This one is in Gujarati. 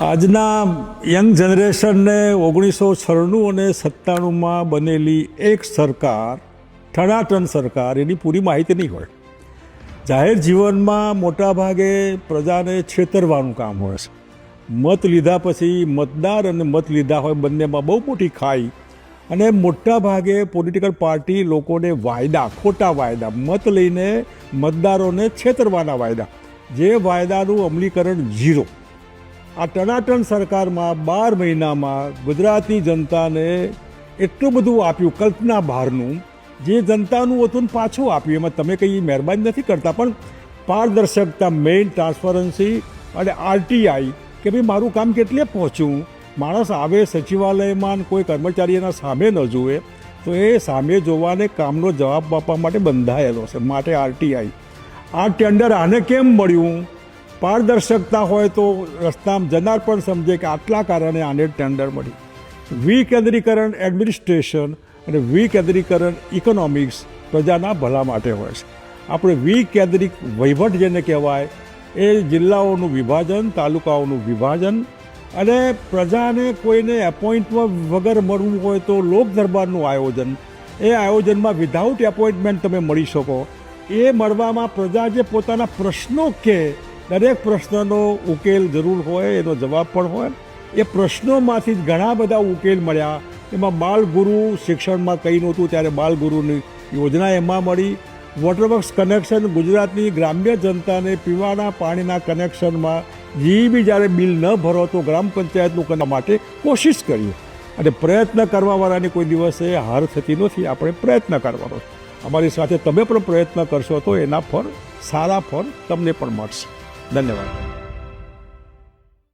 આજના યંગ જનરેશનને ઓગણીસો છન્નું અને સત્તાણુંમાં બનેલી એક સરકાર, ઠણાટન સરકાર, એની પૂરી માહિતી નહીં હોય. જાહેર જીવનમાં મોટાભાગે પ્રજાને છેતરવાનું કામ હોય છે. મત લીધા પછી મતદાર અને મત લીધા હોય બંનેમાં બહુ મોટી ખાઈ અને મોટા ભાગે પોલિટિકલ પાર્ટી લોકોને વાયદા, ખોટા વાયદા, મત લઈને મતદારોને છેતરવાના વાયદા. જે વાયદાનું અમલીકરણ ઝીરો. આ ટનાટન સરકારમાં બાર મહિનામાં ગુજરાતની જનતાને એટલું બધું આપ્યું, કલ્પના બહારનું. જે જનતાનું હતું પાછું આપ્યું, એમાં તમે કંઈ મહેરબાની નથી કરતા, પણ પારદર્શકતા મેઇન ટ્રાન્સપરન્સી અને આરટીઆઈ કે ભાઈ મારું કામ કેટલે પહોંચ્યું? માણસ આવે સચિવાલયમાં કોઈ કર્મચારી એના સામે ન જુએ, તો એ સામે જોવાને કામનો જવાબ આપવા માટે બંધાયેલો છે, માટે આરટીઆઈ આ ટેન્ડર આને કેમ મળ્યું? પારદર્શકતા હોય તો રસ્તામાં જનાર પણ સમજે કે આટલા કારણે આને ટેન્ડર મળી. વિકેન્દ્રીકરણ એડમિનિસ્ટ્રેશન અને વિકેન્દ્રીકરણ ઇકોનોમિક્સ પ્રજાના ભલા માટે હોય છે. આપણે વિકેન્દ્રિક વહીવટ જેને કહેવાય, એ જિલ્લાઓનું વિભાજન, તાલુકાઓનું વિભાજન અને પ્રજાને કોઈને એપોઇન્ટમેન્ટ વગર મળવું હોય તો લોક દરબારનું આયોજન. એ આયોજનમાં વિધાઉટ એપોઇન્ટમેન્ટ તમે મળી શકો. એ મળવામાં પ્રજા જે પોતાના પ્રશ્નો કે દરેક પ્રશ્નનો ઉકેલ જરૂર હોય, એનો જવાબ પણ હોય. એ પ્રશ્નોમાંથી જ ઘણા બધા ઉકેલ મળ્યા. એમાં બાલગુરુ શિક્ષણમાં કંઈ નહોતું, ત્યારે બાળગુરુની યોજના એમાં મળી. વોટરવર્ક્સ કનેક્શન ગુજરાતની ગ્રામ્ય જનતાને પીવાના પાણીના કનેક્શનમાં જે બી જ્યારે બિલ ન ભરો તો ગ્રામ પંચાયતનું કરવા માટે કોશિશ કરી અને પ્રયત્ન કરવાવાળાની કોઈ દિવસે હાર થતી નથી, આપણે પ્રયત્ન કરવાનો અમારી સાથે તમે પણ પ્રયત્ન કરશો તો એના ફળ, સારા ફળ તમને પણ મળશે. धन्यवाद.